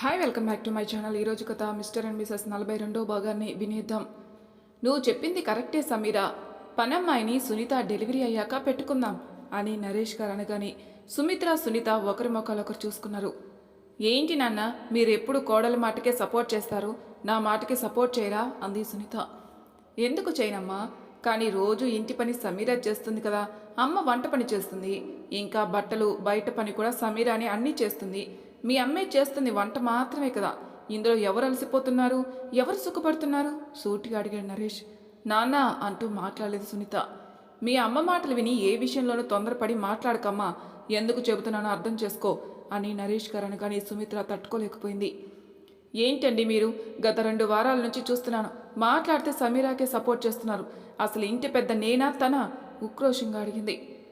Hi welcome back to my channel ఈరోజు కథ mister and Mrs నలభై రెండో భాగాన్ని వినేద్దాం. నువ్వు చెప్పింది కరెక్టే సమీరా. పనమ్మాయిని సునీత డెలివరీ అయ్యాక పెట్టుకుందాం అని నరేష్ గారు అనగానే సుమిత్ర సునీత ఒకరి ఒకరు చూసుకున్నారు. ఏంటి నాన్న మీరు ఎప్పుడు కోడల మాటకే సపోర్ట్ చేస్తారు? నా మాటకి సపోర్ట్ చేయరా? అంది సునీత. ఎందుకు చేయనమ్మా? కానీ రోజు ఇంటి పని సమీరా చేస్తుంది కదా. అమ్మ వంట పని చేస్తుంది. ఇంకా బట్టలు బయట పని కూడా సమీరానే అన్నీ చేస్తుంది. మీ అమ్మే చేస్తుంది వంట మాత్రమే కదా. ఇందులో ఎవరు అలసిపోతున్నారు? ఎవరు సుఖపడుతున్నారు? సూటిగా అడిగాడు నరేష్. నాన్న అంటూ మాట్లాడలేదు సునీత. మీ అమ్మ మాటలు విని ఏ విషయంలోనూ తొందరపడి మాట్లాడకమ్మా. ఎందుకు చెబుతున్నానో అర్థం చేసుకో అని నరేష్ గారు అనగానే సుమిత్ర తట్టుకోలేకపోయింది. ఏంటండి మీరు? గత రెండు వారాల నుంచి చూస్తున్నాను. మాట్లాడితే సమీరాకే సపోర్ట్ చేస్తున్నారు. అసలు ఇంటి పెద్ద నేనా తన? ఉక్రోషంగా అడిగింది.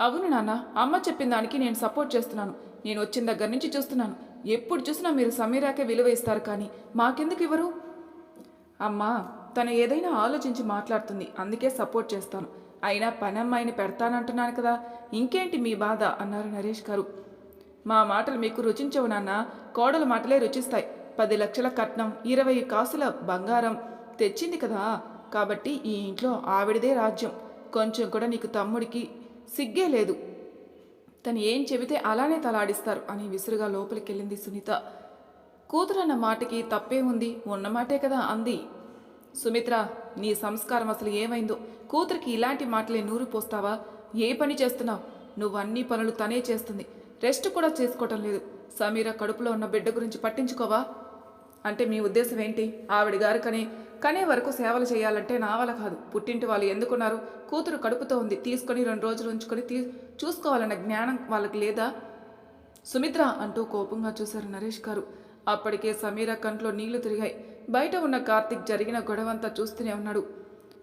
అవును నాన్న అమ్మ చెప్పిన దానికి నేను సపోర్ట్ చేస్తున్నాను. నేను వచ్చిన దగ్గర నుంచి చూస్తున్నాను. ఎప్పుడు చూసినా మీరు సమీరాకే విలువ ఇస్తారు కానీ మాకెందుకు ఇవ్వరు? అమ్మా తను ఏదైనా ఆలోచించి మాట్లాడుతుంది. అందుకే సపోర్ట్ చేస్తాను. అయినా పని అమ్మాయిని పెడతానంటున్నాను కదా. ఇంకేంటి మీ బాధ? అన్నారు నరేష్ గారు. మా మాటలు మీకు రుచించవు నాన్న. కోడల మాటలే రుచిస్తాయి. పది లక్షల కట్నం ఇరవై కాసుల బంగారం తెచ్చింది కదా. కాబట్టి ఈ ఇంట్లో ఆవిడదే రాజ్యం. కొంచెం కూడా నీకు తమ్ముడికి సిగ్గే లేదు. తను ఏం చెబితే అలానే తలాడిస్తారు అని విసురుగా లోపలికి వెళ్ళింది సునీత. కూతురన్న మాటకి తప్పే ఉంది ఉన్న మాటే కదా అంది. సుమిత్ర నీ సంస్కారం అసలు ఏమైందో? కూతురికి ఇలాంటి మాటలే నూరు పోస్తావా? ఏ పని చేస్తున్నావు? నువ్వు అన్ని పనులు తనే చేస్తుంది. రెస్ట్ కూడా చేసుకోవటం లేదు. సమీర కడుపులో ఉన్న బిడ్డ గురించి పట్టించుకోవా? అంటే మీ ఉద్దేశం ఏంటి? ఆవిడ గారు కనే వరకు సేవలు చేయాలంటే నా వల్ల కాదు. పుట్టింటి వాళ్ళు ఎందుకున్నారు? కూతురు కడుపుతో ఉంది. తీసుకొని రెండు రోజులు ఉంచుకొని తీ చూసుకోవాలన్న జ్ఞానం వాళ్ళకి లేదా? సుమిత్ర అంటూ కోపంగా చూశారు నరేష్ గారు. అప్పటికే సమీర కంట్లో నీళ్ళు తిరిగాయి. బయట ఉన్న కార్తిక్ జరిగిన గొడవంతా చూస్తూనే ఉన్నాడు.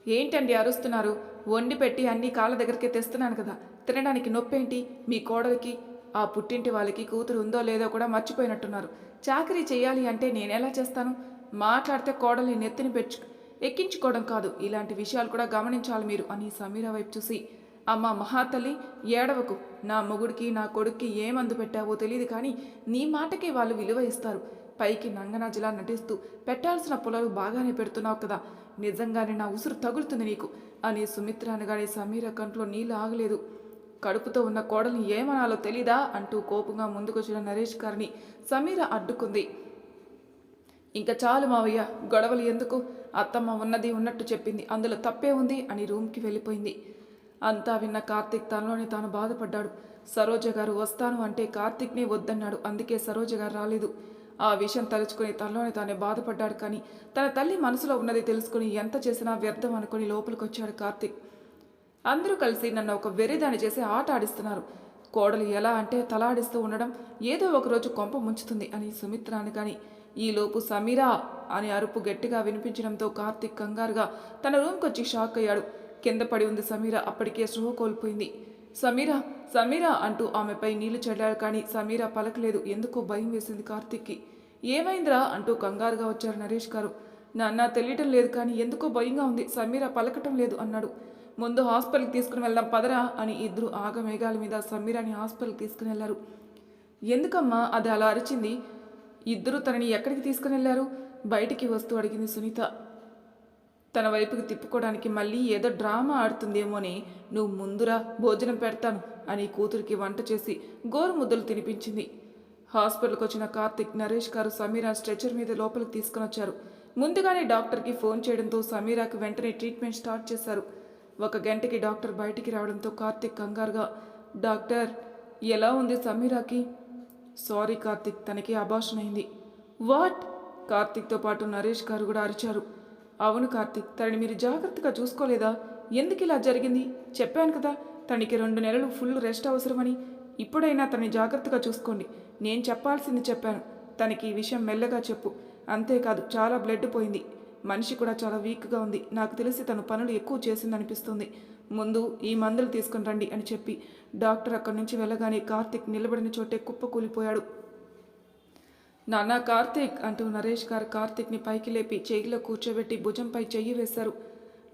ఏంటండి అరుస్తున్నారు? వండి పెట్టి అన్ని కాళ్ళ దగ్గరికి తెస్తున్నాను కదా. తినడానికి నొప్పేంటి? మీ కోడలికి ఆ పుట్టింటి వాళ్ళకి కూతురు ఉందో లేదో కూడా మర్చిపోయినట్టున్నారు. చాకరీ చేయాలి అంటే నేనెలా చేస్తాను? మాట్లాడితే కోడల్ని నెత్తిని పెంచు ఎక్కించుకోవడం కాదు. ఇలాంటి విషయాలు కూడా గమనించాలి మీరు అని సమీర వైపు చూసి అమ్మ మహాతల్లి ఏడవకు. నా మొగుడికి నా కొడుక్కి ఏమందు పెట్టావో తెలియదు కానీ నీ మాటకే వాళ్ళు విలువ ఇస్తారు. పైకి నంగనాజిలా నటిస్తూ పెట్టాల్సిన పొలాలు బాగానే పెడుతున్నావు కదా. నిజంగానే నా ఉసురు తగులుతుంది నీకు అని సుమిత్ర అనగానే సమీర కంట్లో నీళ్ళు ఆగలేదు. కడుపుతో ఉన్న కోడల్ని ఏమనాలో తెలీదా అంటూ కోపంగా ముందుకొచ్చిన నరేష్ గారిని సమీర అడ్డుకుంది. ఇంకా చాలు మావయ్య గొడవలు ఎందుకు? అత్తమ్మ ఉన్నది ఉన్నట్టు చెప్పింది. అందులో తప్పే ఉంది అని రూమ్కి వెళ్ళిపోయింది. అంతా విన్న కార్తీక్ తనలోని తాను బాధపడ్డాడు. సరోజ గారు వస్తాను అంటే కార్తిక్నే వద్దన్నాడు. అందుకే సరోజ గారు రాలేదు. ఆ విషయం తలుచుకుని తనలోని తానే బాధపడ్డాడు కానీ తన తల్లి మనసులో ఉన్నది తెలుసుకుని ఎంత చేసినా వ్యర్థం అనుకుని లోపలికొచ్చాడు కార్తిక్. కార్తీక్ అందరూ కలిసి నన్ను ఒక వెర్రిదాని చేసి ఆట ఆడిస్తున్నారు. కోడలు ఎలా అంటే తలాడిస్తూ ఉండడం ఏదో ఒకరోజు కొంప ముంచుతుంది అని సుమిత్ర కానీ ఈలోపు సమీరా అని అరుపు గట్టిగా వినిపించడంతో కార్తీక్ కంగారుగా తన రూమ్కి వచ్చి షాక్ అయ్యాడు. కింద పడి ఉంది సమీర అప్పటికే శృహ కోల్పోయింది. సమీరా సమీరా అంటూ ఆమెపై నీళ్ళు చల్లాడు కానీ సమీరా పలకలేదు. ఎందుకో భయం వేసింది కార్తీక్కి. ఏమైందిరా అంటూ కంగారుగా వచ్చారు నరేష్ గారు. నాన్న తెలియటం లేదు కానీ ఎందుకో భయంగా ఉంది. సమీర పలకటం లేదు అన్నాడు. ముందు హాస్పిటల్కి తీసుకుని వెళ్దాం పదరా అని ఇద్దరు ఆగమేఘాల మీద సమీరాని హాస్పిటల్కి తీసుకుని వెళ్ళారు ఎందుకమ్మా అది అలా అరిచింది? ఇద్దరు తనని ఎక్కడికి తీసుకుని వెళ్ళారు? బయటికి వస్తూ అడిగింది సునీత. తన వైపుకి తిప్పుకోవడానికి మళ్ళీ ఏదో డ్రామా ఆడుతుందేమోని నువ్వు ముందురా భోజనం పెడతాను అని కూతురికి వంట చేసి గోరు ముద్దలు తినిపించింది. హాస్పిటల్కి వచ్చిన కార్తిక్ నరేష్ గారు సమీరా స్ట్రెచర్ మీద లోపలికి తీసుకుని వచ్చారు. ముందుగానే డాక్టర్కి ఫోన్ చేయడంతో సమీరాకి వెంటనే ట్రీట్మెంట్ స్టార్ట్ చేశారు. ఒక గంటకి డాక్టర్ బయటికి రావడంతో కార్తిక్ కంగారుగా డాక్టర్ ఎలా ఉంది సమీరాకి? సారీ కార్తిక్ తనకి అభాషణ అయింది. వాట్? కార్తిక్తో పాటు నరేష్ గారు కూడా అరిచారు. అవును కార్తిక్ తనని మీరు జాగ్రత్తగా చూసుకోలేదా? ఎందుకు ఇలా జరిగింది? చెప్పాను కదా తనకి రెండు నెలలు ఫుల్ రెస్ట్ అవసరమని. ఇప్పుడైనా తనని జాగ్రత్తగా చూసుకోండి. నేను చెప్పాల్సింది చెప్పాను. తనకి ఈ విషయం మెల్లగా చెప్పు. అంతేకాదు చాలా బ్లడ్ పోయింది. మనిషి కూడా చాలా వీక్గా ఉంది. నాకు తెలిసి తను పనులు ఎక్కువ చేసిందనిపిస్తుంది. ముందు ఈ మందులు తీసుకుని రండి అని చెప్పి డాక్టర్ అక్కడి నుంచి వెళ్ళగానే కార్తిక్ నిలబడిన చోటే కుప్పకూలిపోయాడు నాన్న కార్తీక్ అంటూ నరేష్ గారు కార్తీక్ని పైకి లేపి చెయ్యిలో కూర్చోబెట్టి భుజంపై చెయ్యి వేశారు.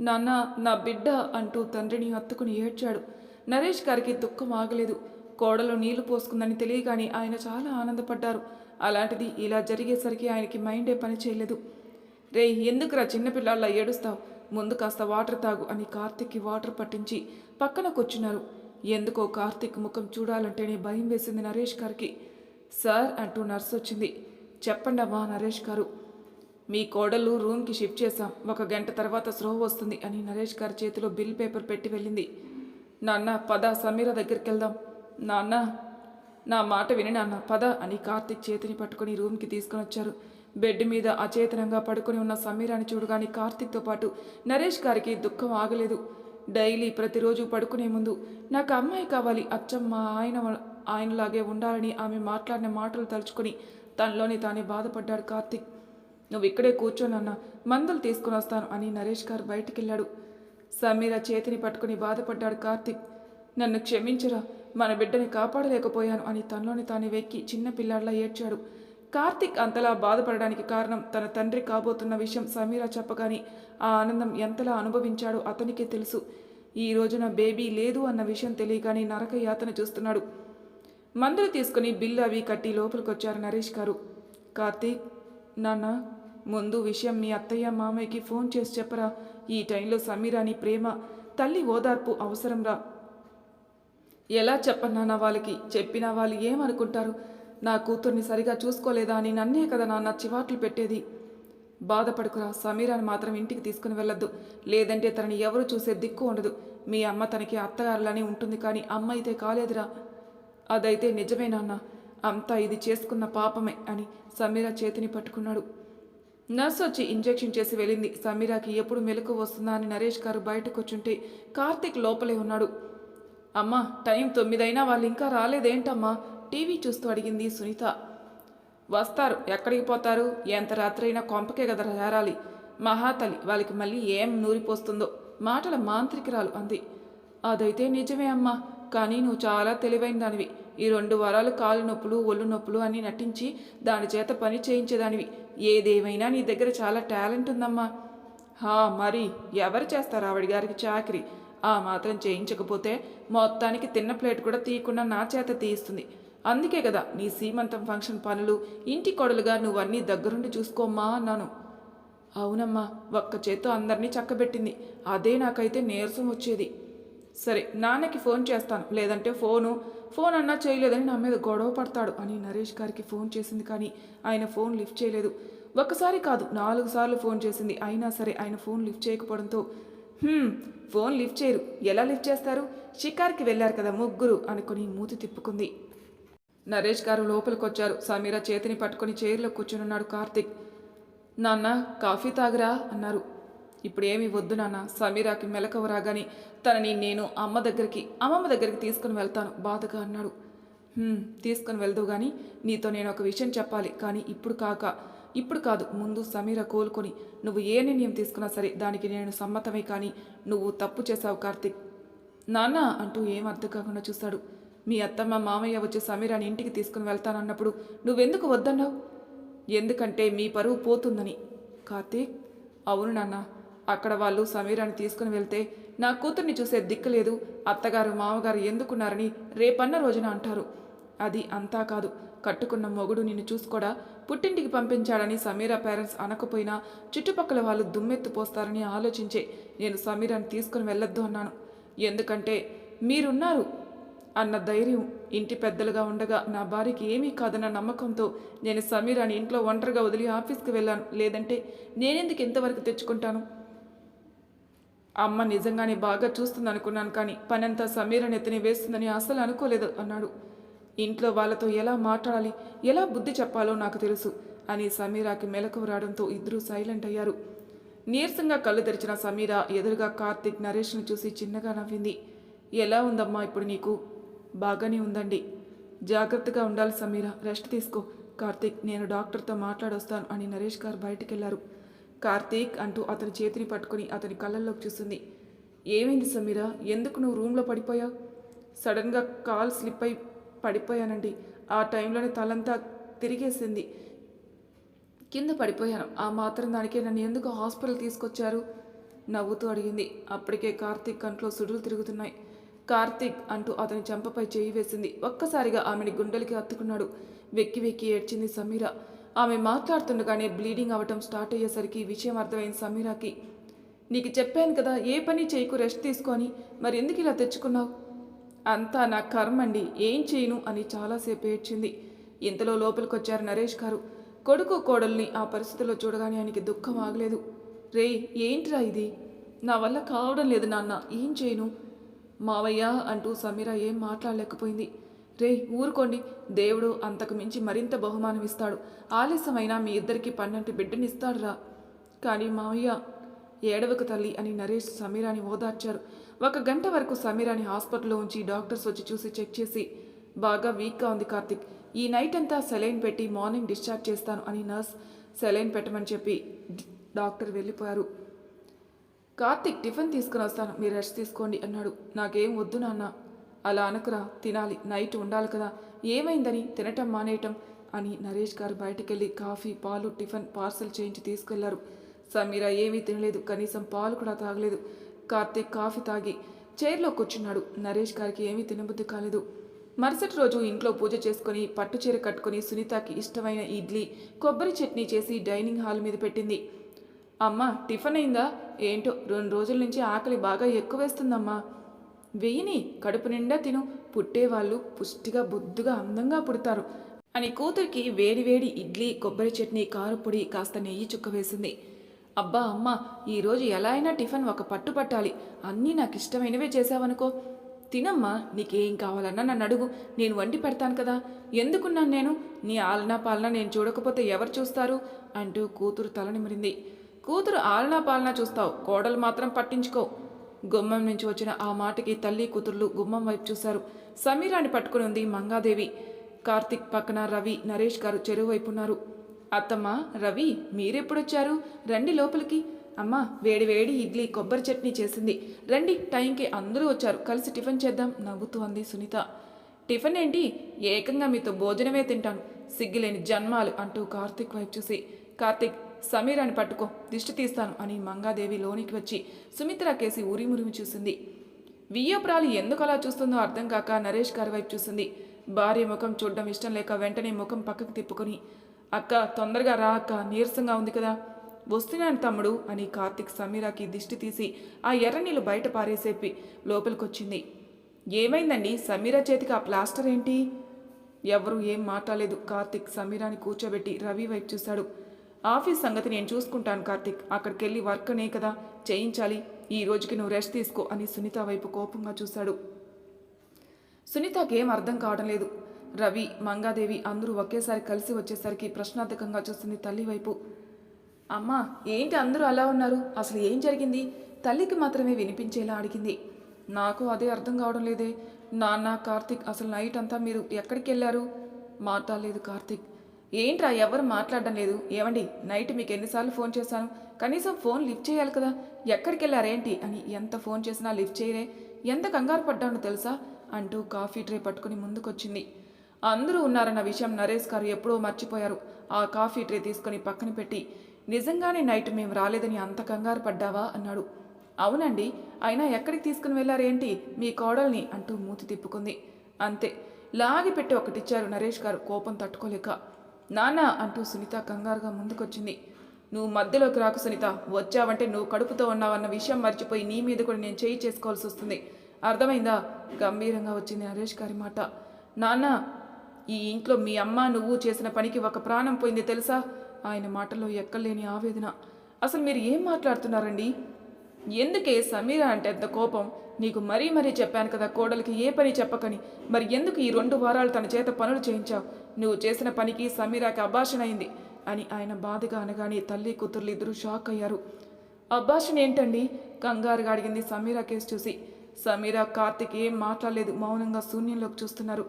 నాన్న నా బిడ్డ అంటూ తండ్రిని హత్తుకుని ఏడ్చాడు. నరేష్ గారికి దుఃఖం ఆగలేదు. కోడలో నీళ్ళు పోసుకుందని తెలియగాని ఆయన చాలా ఆనందపడ్డారు. అలాంటిది ఇలా జరిగేసరికి ఆయనకి మైండే పని చేయలేదు. రే ఎందుకురా చిన్నపిల్లల్లా ఏడుస్తావు? ముందు కాస్త వాటర్ తాగు అని కార్తిక్కి వాటర్ పట్టించి పక్కన కూర్చున్నారు ఎందుకో కార్తిక్ ముఖం చూడాలంటేనే భయం వేసింది నరేష్ గారికి. సార్ అంటూ నర్స్ వచ్చింది. చెప్పండి అమ్మా నరేష్ గారు. మీ కోడలు రూమ్కి షిఫ్ట్ చేశాం. ఒక గంట తర్వాత స్రో వస్తుంది అని నరేష్ గారి చేతిలో బిల్ పేపర్ పెట్టి వెళ్ళింది. నాన్న పద సమీర దగ్గరికి వెళ్దాం నాన్న నా మాట విని నాన్న పద అని కార్తిక్ చేతిని పట్టుకొని రూమ్కి తీసుకొని వచ్చారు బెడ్ మీద అచేతనంగా పడుకుని ఉన్న సమీరాని చూడగానే కార్తిక్తో పాటు నరేష్ గారికి దుఃఖం ఆగలేదు. డైలీ ప్రతిరోజు పడుకునే ముందు నాకు అమ్మాయి కావాలి అచ్చమ్మ ఆయన ఆయనలాగే ఉండాలని ఆమె మాట్లాడిన మాటలు తలుచుకుని తనలోని తానే బాధపడ్డాడు కార్తిక్. నువ్వు ఇక్కడే కూర్చోనన్న మందులు తీసుకుని వస్తాను అని నరేష్ గారు బయటికి వెళ్ళాడు సమీర చేతిని పట్టుకుని బాధపడ్డాడు కార్తిక్. నన్ను క్షమించరా మన బిడ్డని కాపాడలేకపోయాను అని తనలోని తాను వెక్కి చిన్న పిల్లాడిలా ఏడ్చాడు. కార్తిక్ అంతలా బాధపడడానికి కారణం తన తండ్రి కాబోతున్న విషయం సమీరా చెప్పగాని ఆ ఆనందం ఎంతలా అనుభవించాడో అతనికే తెలుసు. ఈ రోజున బేబీ లేదు అన్న విషయం తెలియగానే నరక యాతన చూస్తున్నాడు. మందులు తీసుకుని బిల్లు అవి కట్టి లోపలికొచ్చారు నరేష్ గారు. కార్తీక్ నాన్న ముందు విషయం మీ అత్తయ్య మామయ్యకి ఫోన్ చేసి చెప్పరా. ఈ టైంలో సమీరాని ప్రేమ తల్లి ఓదార్పు అవసరంరా. ఎలా చెప్పన్నానా వాళ్ళకి? చెప్పినా వాళ్ళు ఏమనుకుంటారు? నా కూతుర్ని సరిగా చూసుకోలేదా అని నన్నే కదా నాన్న చివాట్లు పెట్టేది. బాధపడుకురా సమీరాని మాత్రం ఇంటికి తీసుకుని వెళ్ళొద్దు. లేదంటే తనని ఎవరు చూసే దిక్కు ఉండదు. మీ అమ్మ తనకి అత్తగారులని ఉంటుంది కానీ అమ్మ అయితే కాలేదురా. అదైతే నిజమే నాన్న. అంతా ఇది చేసుకున్న పాపమే అని సమీరా చేతిని పట్టుకున్నాడు. నర్స్ వచ్చి ఇంజెక్షన్ చేసి వెళ్ళింది. సమీరాకి ఎప్పుడు మెలకు వస్తుందా అని నరేష్ గారు బయటకు వచ్చుంటే కార్తీక్ లోపలే ఉన్నాడు. అమ్మా టైం తొమ్మిదైనా వాళ్ళు ఇంకా రాలేదేంటమ్మా? టీవీ చూస్తూ అడిగింది సునీత. వస్తారు ఎక్కడికి పోతారు? ఎంత రాత్రైనా కొంపకే కదా చేరాలి మహాతలి వాళ్ళకి మళ్ళీ ఏం నూరిపోస్తుందో. మాటల మాంత్రికురాలు అంది. అదైతే నిజమే అమ్మా కానీ నువ్వు చాలా తెలివైన దానివి. ఈ రెండు వారాలు కాలు నొప్పులు ఒళ్ళు నొప్పులు అని నటించి దాని చేత పని చేయించేదానివి. ఏదేమైనా నీ దగ్గర చాలా టాలెంట్ ఉందమ్మా. హా మరి ఎవరు చేస్తారు ఆవిడ గారికి చాకరీ? ఆ మాత్రం చేయించకపోతే మొత్తానికి తిన్న ప్లేట్ కూడా తీయకుండా నా చేత తీయిస్తుంది. అందుకే కదా నీ సీమంతం ఫంక్షన్ పనులు ఇంటి కొడలుగా నువ్వన్నీ దగ్గరుండి చూసుకోమ్మా అన్నాను. అవునమ్మా ఒక్క చేత్తో అందరినీ చక్కబెట్టింది. అదే నాకైతే నీరసం వచ్చేది. సరే నాన్నకి ఫోన్ చేస్తాను. లేదంటే ఫోను. ఫోన్ అన్నా చేయలేదని నా మీద గొడవ పడతాడు అని నరేష్ గారికి ఫోన్ చేసింది కానీ ఆయన ఫోన్ లిఫ్ట్ చేయలేదు. ఒక్కసారి కాదు నాలుగు సార్లు ఫోన్ చేసింది. అయినా సరే ఆయన ఫోన్ లిఫ్ట్ చేయకపోవడంతో ఫోన్ లిఫ్ట్ చేయరు. ఎలా లిఫ్ట్ చేస్తారు? షికార్కి వెళ్ళారు కదా ముగ్గురు అనుకుని మూతి తిప్పుకుంది. నరేష్ గారు లోపలికి వచ్చారు సమీర చేతిని పట్టుకొని చైర్లో కూర్చునున్నాడు కార్తిక్. నాన్న కాఫీ తాగరా? అన్నారు. ఇప్పుడు ఏమి వద్దు నాన్న. సమీరాకి మెలకువ రాగాని తనని నేను అమ్మ దగ్గరికి అమ్మమ్మ దగ్గరికి తీసుకుని వెళ్తాను బాధగా అన్నాడు. తీసుకుని వెళ్దు కానీ నీతో నేను ఒక విషయం చెప్పాలి. కానీ ఇప్పుడు కాక ఇప్పుడు కాదు. ముందు సమీర కోలుకొని నువ్వు ఏ నిర్ణయం తీసుకున్నా సరే దానికి నేను సమ్మతమే కానీ నువ్వు తప్పు చేశావు కార్తిక్. నాన్న అంటూ ఏం అర్థం కాకుండా చూస్తాడు మీ అత్తమ్మ మామయ్య వచ్చి సమీరాని ఇంటికి తీసుకుని వెళ్తానన్నప్పుడు నువ్వెందుకు వద్దన్నావు? ఎందుకంటే మీ పరువు పోతుందని. కార్తీక్ అవును నాన్న అక్కడ వాళ్ళు సమీరాని తీసుకుని వెళ్తే నా కూతుర్ని చూసే దిక్కు లేదు. అత్తగారు మామగారు ఎందుకున్నారని రేపన్న రోజున అంటారు. అది అంతా కాదు. కట్టుకున్న మొగుడు నిన్ను చూసుకోడా? పుట్టింటికి పంపించాడని సమీరా పేరెంట్స్ అనకపోయినా చుట్టుపక్కల వాళ్ళు దుమ్మెత్తు పోస్తారని ఆలోచించే నేను సమీరాని తీసుకుని వెళ్ళొద్దు అన్నాను. ఎందుకంటే మీరున్నారు. అన్న ధైర్యం ఇంటి పెద్దలుగా ఉండగా నా భార్యకి ఏమీ కాదన్న నమ్మకంతో నేను సమీరాని ఇంట్లో ఒంటరిగా వదిలి ఆఫీస్కి వెళ్ళాను. లేదంటే నేనెందుకు ఇంతవరకు తెచ్చుకుంటాను? అమ్మ నిజంగానే బాగా చూస్తుంది అనుకున్నాను కానీ పనంతా సమీరాని ఎత్తిని వేస్తుందని అసలు అనుకోలేదు అన్నాడు. ఇంట్లో వాళ్ళతో ఎలా మాట్లాడాలి ఎలా బుద్ధి చెప్పాలో నాకు తెలుసు అని సమీరాకి మెలకువ రావడంతో ఇద్దరూ సైలెంట్ అయ్యారు. నీరసంగా కళ్ళు తెరిచిన సమీర ఎదురుగా కార్తిక్ నరేష్ను చూసి చిన్నగా నవ్వింది. ఎలా ఉందమ్మా ఇప్పుడు నీకు? బాగానే ఉందండి. జాగ్రత్తగా ఉండాలి సమీర. రెస్ట్ తీసుకో. కార్తీక్ నేను డాక్టర్తో మాట్లాడొస్తాను అని నరేష్ గారు బయటికెళ్ళారు. కార్తీక్ అంటూ అతని చేతిని పట్టుకుని అతని కళ్ళల్లోకి చూస్తుంది ఏమైంది సమీర? ఎందుకు నువ్వు రూమ్లో పడిపోయావు? సడన్గా కాల్ స్లిప్ అయి పడిపోయానండి. ఆ టైంలోనే తలంతా తిరిగేసింది. కింద పడిపోయాను. ఆ మాత్రం దానికే నన్ను ఎందుకు హాస్పిటల్ తీసుకొచ్చారు? నవ్వుతూ అడిగింది. అప్పటికే కార్తీక్ కంట్లో సుడులు తిరుగుతున్నాయి. కార్తీక్ అంటూ అతని చెంపపై చేయి వేసింది. ఒక్కసారిగా ఆమెని గుండెలకి హత్తుకున్నాడు వెక్కి వెక్కి ఏడ్చింది సమీర. ఆమె మాట్లాడుతుండగానే బ్లీడింగ్ అవటం స్టార్ట్ అయ్యేసరికి విషయం అర్థమైంది సమీరాకి. నీకు చెప్పాను కదా ఏ పని చేయకు రెస్ట్ తీసుకొని. మరి ఎందుకు ఇలా తెచ్చుకున్నావు? అంతా నా కర్మండి ఏం చేయను అని చాలాసేపు ఏడ్చింది. ఇంతలో లోపలికొచ్చారు నరేష్ గారు. కొడుకు కోడల్ని ఆ పరిస్థితిలో చూడగానే ఆయనకి దుఃఖం ఆగలేదు. రేయ్ ఏంట్రా ఇది? నా వల్ల కావడం లేదు నాన్న. ఏం చేయను? మావయ్య అంటూ సమీర ఏం మాట్లాడలేకపోయింది. రే ఊరుకోండి. దేవుడు అంతకు మించి మరింత బహుమానం ఇస్తాడు ఆలస్యమైనా మీ ఇద్దరికి పన్నెండు బిడ్డనిస్తాడురా. కానీ మావయ్య ఏడవకు తల్లి అని నరేష్ సమీరాని ఓదార్చారు. ఒక గంట వరకు సమీరాని హాస్పిటల్లో ఉంచి డాక్టర్స్ వచ్చి చూసి చెక్ చేసి బాగా వీక్గా ఉంది కార్తిక్. ఈ నైట్ అంతా సెలైన్ పెట్టి మార్నింగ్ డిశ్చార్జ్ చేస్తాను అని నర్స్ సెలైన్ పెట్టమని చెప్పి డాక్టర్ వెళ్ళిపోయారు. కార్తిక్ టిఫిన్ తీసుకుని వస్తాను. మీరు రెస్ట్ తీసుకోండి అన్నాడు. నాకేం వద్దు నాన్న. అలా అనకురా. తినాలి. నైట్ ఉండాలి కదా. ఏమైందని తినటం మానేయటం అని నరేష్ గారు బయటకెళ్ళి కాఫీ పాలు టిఫిన్ పార్సల్ చేయించి తీసుకెళ్ళారు. సమీర ఏమీ తినలేదు. కనీసం పాలు కూడా తాగలేదు. కార్తీక్ కాఫీ తాగి చైర్లో కూర్చున్నాడు. నరేష్ గారికి ఏమీ తినబుద్ధి కాలేదు. మరుసటి రోజు ఇంట్లో పూజ చేసుకుని పట్టు చీర కట్టుకుని సునీతకి ఇష్టమైన ఇడ్లీ కొబ్బరి చట్నీ చేసి డైనింగ్ హాల్ మీద పెట్టింది. అమ్మా టిఫిన్ అయిందా? ఏంటో రెండు రోజుల నుంచి ఆకలి బాగా ఎక్కువేస్తుందమ్మా. వెయ్యిని కడుపు నిండా తిను. పుట్టేవాళ్ళు పుష్టిగా బొద్దుగా అందంగా పుడతారు. అని కూతురికి వేడివేడి ఇడ్లీ కొబ్బరి చట్నీ కారపొడి కాస్త నెయ్యి చుక్క వేసింది. అబ్బా అమ్మ ఈరోజు ఎలా అయినా టిఫిన్ ఒక పట్టు పట్టాలి. అన్నీ నాకు ఇష్టమైనవే చేసావనుకో తినమ్మా నీకేం కావాలన్నా నన్ను అడుగు. నేను వండి పెడతాను కదా. ఎందుకున్నాను నేను? నీ ఆలనా పాలన నేను చూడకపోతే ఎవరు చూస్తారు? అంటూ కూతురు తలనిమిరింది కూతురు ఆలనా పాలనా చూస్తావు. కోడలు మాత్రం పట్టించుకో. గుమ్మం నుంచి వచ్చిన ఆ మాటకి తల్లి కూతుర్లు గుమ్మం వైపు చూశారు. సమీరాని పట్టుకుని ఉంది మంగాదేవి. కార్తిక్ పక్కన రవి నరేష్ గారు చెరువు వైపు ఉన్నారు. అత్తమ్మ రవి మీరెప్పుడొచ్చారు? రండి లోపలికి. అమ్మా వేడి వేడి ఇడ్లీ కొబ్బరి చట్నీ చేసింది. రండి టైంకి అందరూ వచ్చారు. కలిసి టిఫిన్ చేద్దాం నవ్వుతూ అంది సునీత. టిఫిన్ ఏంటి? ఏకంగా మీతో భోజనమే తింటాను. సిగ్గులేని జన్మాలు అంటూ కార్తిక్ వైపు చూసి. కార్తిక్ సమీరాని పట్టుకో దిష్టి తీస్తాను అని మంగాదేవి లోనికి వచ్చి సుమిత్ర కేసి ఊరిమురిమి చూసింది. వియ్యపురాలు ఎందుకు అలా చూస్తుందో అర్థం కాక నరేష్ గారి వైపు చూసింది. భార్య ముఖం చూడడం ఇష్టం లేక వెంటనే ముఖం పక్కకు తిప్పుకొని అక్క తొందరగా రా అక్క నీరసంగా ఉంది కదా వస్తున్నాను తమ్ముడు అని కార్తిక్ సమీరాకి దిష్టి తీసి ఆ ఎర్ర నీళ్ళు బయట పారేసేపి లోపలికొచ్చింది. ఏమైందండి? సమీరా చేతికి ఆ ప్లాస్టర్ ఏంటి? ఎవరు ఏం మాట్లాడలేదు కార్తిక్ సమీరాని కూర్చోబెట్టి రవి వైపు చూశాడు. ఆఫీస్ సంగతి నేను చూసుకుంటాను కార్తిక్. అక్కడికి వెళ్ళి వర్క్ అనే కదా చేయించాలి. ఈ రోజుకి నువ్వు రెస్ట్ తీసుకో అని సునీత వైపు కోపంగా చూశాడు. సునీతకి ఏం అర్థం కావడం లేదు. రవి మంగాదేవి అందరూ ఒకేసారి కలిసి వచ్చేసరికి ప్రశ్నార్థకంగా చూస్తుంది తల్లి వైపు. అమ్మా ఏంటి అందరూ అలా ఉన్నారు? అసలు ఏం జరిగింది? తల్లికి మాత్రమే వినిపించేలా అడిగింది. నాకు అదే అర్థం కావడం లేదే. నాన్న కార్తిక్ అసలు నైట్ అంతా మీరు ఎక్కడికి వెళ్ళారు మాట్లాడలేదు కార్తిక్. ఏంట్రా ఎవరు మాట్లాడడం లేదు? ఏమండి నైట్ మీకు ఎన్నిసార్లు ఫోన్ చేశాను? కనీసం ఫోన్ లిఫ్ట్ చేయాలి కదా. ఎక్కడికి వెళ్ళారేంటి అని ఎంత ఫోన్ చేసినా లిఫ్ట్ చేయరే. ఎంత కంగారు పడ్డానో తెలుసా? అంటూ కాఫీ ట్రే పట్టుకుని ముందుకొచ్చింది. అందరూ ఉన్నారన్న విషయం నరేష్ గారు ఎప్పుడో మర్చిపోయారు. ఆ కాఫీ ట్రే తీసుకుని పక్కన పెట్టి నిజంగానే నైట్ మేము రాలేదని అంత కంగారు పడ్డావా? అన్నాడు. అవునండి. అయినా ఎక్కడికి తీసుకుని వెళ్ళారేంటి మీ కోడల్ని అంటూ మూతి తిప్పుకుంది. అంతే. లాగి పెట్టి ఒకటిచ్చారు నరేష్ గారు. కోపం తట్టుకోలేక. నాన్న అంటూ సునీత కంగారుగా ముందుకొచ్చింది. నువ్వు మధ్యలోకి రాకు సునీత. వచ్చావంటే నువ్వు కడుపుతో ఉన్నావన్న విషయం మర్చిపోయి నీ మీద కూడా నేను చేయి చేసుకోవాల్సి వస్తుంది. అర్థమైందా? గంభీరంగా వచ్చింది నరేష్ గారి మాట. నాన్న ఈ ఇంట్లో మీ అమ్మ నువ్వు చేసిన పనికి ఒక ప్రాణం పోయింది తెలుసా? ఆయన మాటలో ఎక్కలేని ఆవేదన. అసలు మీరు ఏం మాట్లాడుతున్నారండి? ఎందుకే సమీర అంటే అంత కోపం? నీకు మరీ మరీ చెప్పాను కదా కోడలికి ఏ పని చెప్పకని. మరి ఎందుకు ఈ రెండు వారాలు తన చేత పనులు చేయించావు? నువ్వు చేసిన పనికి సమీరాకి అభాషణ అయింది అని ఆయన బాధగా అనగానే తల్లి కూతుర్లు ఇద్దరు షాక్ అయ్యారు. అభాషణ ఏంటండి? కంగారుగా అడిగింది సమీరా కేసు చూసి. సమీరా కార్తిక్ ఏం మాట్లాడలేదు మౌనంగా శూన్యంలోకి చూస్తున్నారు.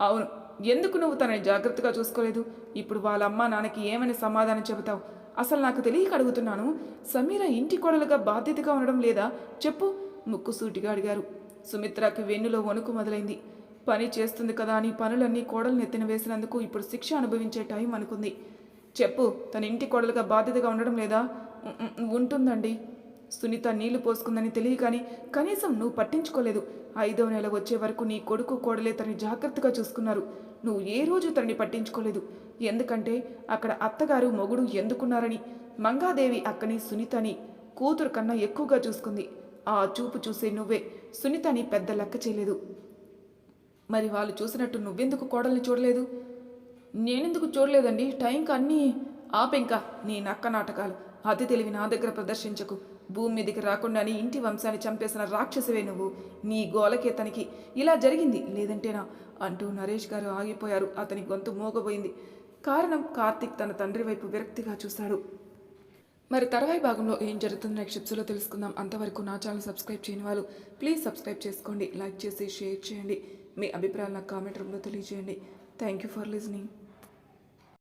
అవును ఎందుకు నువ్వు తనని జాగ్రత్తగా చూసుకోలేదు? ఇప్పుడు వాళ్ళ అమ్మ నాన్నకి ఏమని సమాధానం చెబుతావు? అసలు నాకు తెలియక అడుగుతున్నాను. సమీర ఇంటి కొడలుగా బాధ్యతగా ఉండడం లేదా? చెప్పు ముక్కు సూటిగా అడిగారు. సుమిత్రకి వెన్నులో వణుకు మొదలైంది. పని చేస్తుంది కదా అని పనులన్నీ కోడలు నెత్తిన వేసినందుకు ఇప్పుడు శిక్ష అనుభవించే టైం అనుకుంది. చెప్పు తన ఇంటి కోడలుగా బాధ్యతగా ఉండడం లేదా? ఉంటుందండి. సునీత నీళ్ళు పోసుకుందని తెలియ కానీ కనీసం నువ్వు పట్టించుకోలేదు. ఐదవ నెల వచ్చే వరకు నీ కొడుకు కోడలే తనని జాగ్రత్తగా చూసుకున్నారు. నువ్వు ఏ రోజు తనని పట్టించుకోలేదు. ఎందుకంటే అక్కడ అత్తగారు మొగుడు ఎందుకున్నారని మంగాదేవి అక్కని సునీతని కూతురు కన్నా ఎక్కువగా చూసుకుంది. ఆ చూపు చూసే నువ్వే సునీతని పెద్ద లెక్క చేయలేదు. మరి వాళ్ళు చూసినట్టు నువ్వెందుకు కోడల్ని చూడలేదు? నేనెందుకు చూడలేదండి? టైంకి అన్నీ ఆపెంకా నీ నక్క నాటకాలు. అతి తెలివి నా దగ్గర ప్రదర్శించకు. భూమి మీదకి రాకుండానే ఇంటి వంశాన్ని చంపేసిన రాక్షసువే నువ్వు. నీ గోలకే తనకి ఇలా జరిగింది. లేదంటేనా? అంటూ నరేష్ గారు ఆగిపోయారు. అతని గొంతు మోగబోయింది. కారణం కార్తిక్ తన తండ్రి వైపు విరక్తిగా చూశాడు. మరి తర్వాయి భాగంలో ఏం జరుగుతుందో నెక్స్ట్ ఎపిసోడ్లో తెలుసుకుందాం. అంతవరకు నా ఛానల్ సబ్స్క్రైబ్ చేయని వాళ్ళు ప్లీజ్ సబ్స్క్రైబ్ చేసుకోండి. లైక్ చేసి షేర్ చేయండి. మీ అభిప్రాయాలు నాకు కామెంట్ రూమ్లో తెలియజేయండి. Thank you for listening